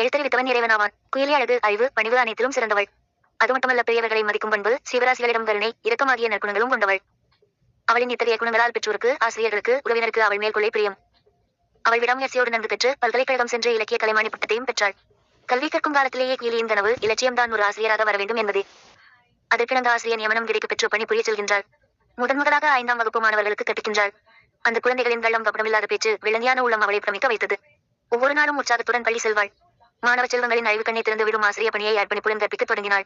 எழுத்தறிவித்தவன் இறைவனாவான். குயிலி அழகு அறிவு பணிவு அனைத்திலும் சிறந்தவள். அது மட்டுமல்ல பெரியவர்களை மதிக்கும் பண்பு சிவராசிகளிடம் கருணை இரக்கமாகிய நற்குணங்களும் கொண்டவள். அவளின் இத்தகைய குணங்களால் பெற்றோருக்கு ஆசிரியர்களுக்கு உறவினருக்கு அவள் மேற்கொள்ளை பிரியம். அவள் விடாமுயற்சியோடு நன்கு பெற்று பல்கலைக்கழகம் சென்று இலக்கிய கலைமானி பட்டத்தையும் பெற்றாள். கல்வி கற்கும் காலத்திலேயே குயிலியின் கனவு இலட்சியம்தான் ஒரு ஆசிரியராக வர வேண்டும் என்பதே. அதற்கிடந்த ஆசிரியர் நியமனம் கிடைக்க பெற்று பணிபுரிய செல்கின்றாள். முதன் முதலாக ஐந்தாம் வகுப்பு மாணவர்களுக்கு கற்பிக்கின்றாள். அந்த குழந்தைகளின் வெள்ளம் கபடமில்லாத பேச்சு விளங்கியான உள்ளம் அவளை பிரமிக்க வைத்தது. ஒவ்வொரு நாளும் உற்சாகத்துடன் பள்ளி செல்வாள். மாணவ செல்வங்களின் அழிவு கண்ணை திறந்து விடும் ஆசிரிய பணியை அர்ப்பணிப்புடன் கற்பிக்க தொடங்கினாள்.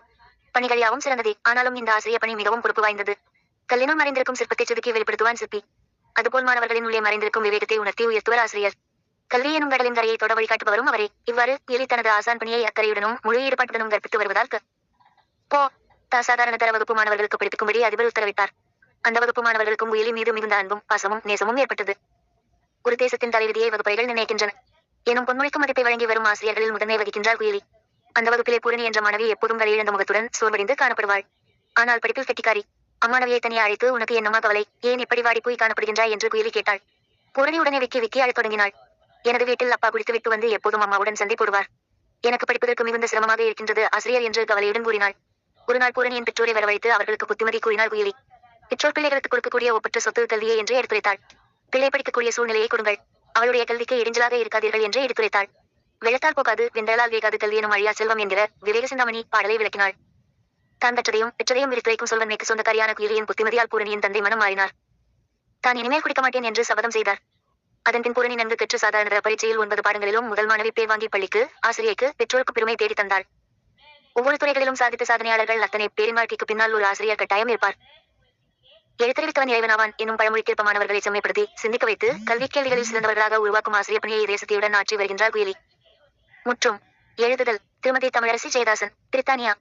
பணிகள் யாவும் சிறந்ததே. ஆனாலும் இந்த ஆசிரிய பணி மிகவும் பொறுப்பு வாய்ந்தது. கல்லினுள் மறைந்திருக்கும் சிற்பத்தை செதுக்கி வெளிப்படுத்துவான் சிற்பி. அதுபோல் மாணவர்களின் உள்ளே மறைந்திருக்கும் விவேகத்தை உணர்த்தி உயர்த்துவர் ஆசிரியர். கல்வி எனும் கடலின் கரையை தொட வழிகாட்டுபவரும் அவரே. இவ்வாறு எலி தனது ஆசான் பணியை அக்கறையுடனும் முழு ஈடுபாட்டுடனும் கற்பித்து வருவதால் போ. த சாதாரண தர வகுப்பு மாணவர்களுக்கு படிக்கும்படி அதிபர் உத்தரவிட்டார். அந்த வகுப்பு மாணவர்களுக்கும் உயிலி மீது மிகுந்த அன்பும் பாசமும் நேசமும் ஏற்பட்டது. ஒரு தேசத்தின் தலைவிதியை வகுப்பறைகள் நினைக்கின்றன எனும் பொன்மொழிக்கு மதிப்பை வழங்கி வரும் ஆசிரியர்களில் முதன்மை வகிக்கின்றார் குயிலி. அந்த வகுப்பிலே பூரணி என்ற மாணவி எப்போதும் கரையிழந்த முகத்துடன் சோர்வடைந்து காணப்படுவாள். ஆனால் படிப்பில் கெட்டிக்காரி அம்மாணவியை தனியே அழைத்து உனக்கு என்னமா கவலை? ஏன் இப்படி வாடி போய் காணப்படுகின்றாய்? என்று குயிலி கேட்டாள். பூரணி உடனே விக்கி விக்கி அழத் தொடங்கினாள். எனது வீட்டில் அப்பா குடித்து விட்டு வந்து எப்போதும் அம்மாவுடன் சண்டை போடுவார். எனக்கு படிப்பதற்கு மிகுந்த சிரமமாக இருக்கின்றது ஆசிரியர் என்று கவலையுடன் கூறினாள். ஒரு நாள் பூரணியின் பெற்றோரை வரவழைத்து அவர்களுக்கு புத்திமதி கூறினாள் குயிலி. பெற்றோர் பிள்ளைகளுக்கு கொடுக்கக்கூடிய ஒப்பற்ற சொத்து கல்வியை என்று எடுத்துரைத்தாள். பிள்ளை படிக்கக்கூடிய சூழ்நிலையை கொடுங்கள். அவளுடைய கல்விக்கு இடைஞ்சலாக இருக்காதீர்கள் என்று எடுத்துரைத்தாள். வெள்ளத்தால் போகாது வெந்தலால் வேகாது கல்வி எனும் அழியா செல்வம் என்கிற விவேகசிந்தாமணி பாடலை விளக்கினாள். தான் பெற்றதையும் பெற்றதையும் விரித்துரைக்கும் சொல்வன்மைக்கு சொந்தக்காரியான குயிலியின் புத்திமதியால் பூரணியின் தந்தை மனம் மாறினார். தான் இனிமேல் குடிக்க மாட்டேன் என்று சபதம் செய்தார். அதன்பின் பூரணி நன்கு பெற்று சாதாரண பரீட்சையில் ஒன்பது பாடங்களிலும் முதல் மாணவி பேர் வாங்கி பள்ளிக்கு ஆசிரியைக்கு பெற்றோருக்கு பெருமை தேடி தந்தாள். ஒவ்வொரு துறைகளிலும் சாதித்த சாதனையாளர்கள் அத்தனை பேரின் வாழ்க்கைக்கு பின்னால் ஒரு ஆசிரியர் கட்டாயம் இருப்பார். எழுத்தறிவித்தவன் இறைவனாவான் என்னும் பழமொழிக்கேற்ப மாணவர்களை செம்மைப்படுத்தி சிந்திக்க வைத்து கல்வி கேள்விகளில் சிறந்தவர்களாக உருவாக்கும் ஆசிரியர் பணியை தேசத்தையுடன் ஆற்றி வருகின்றார் குயிலி. முற்றும் எழுதுதல் திருமதி தமிழரசி ஜெயதாசன் பிரித்தானியா.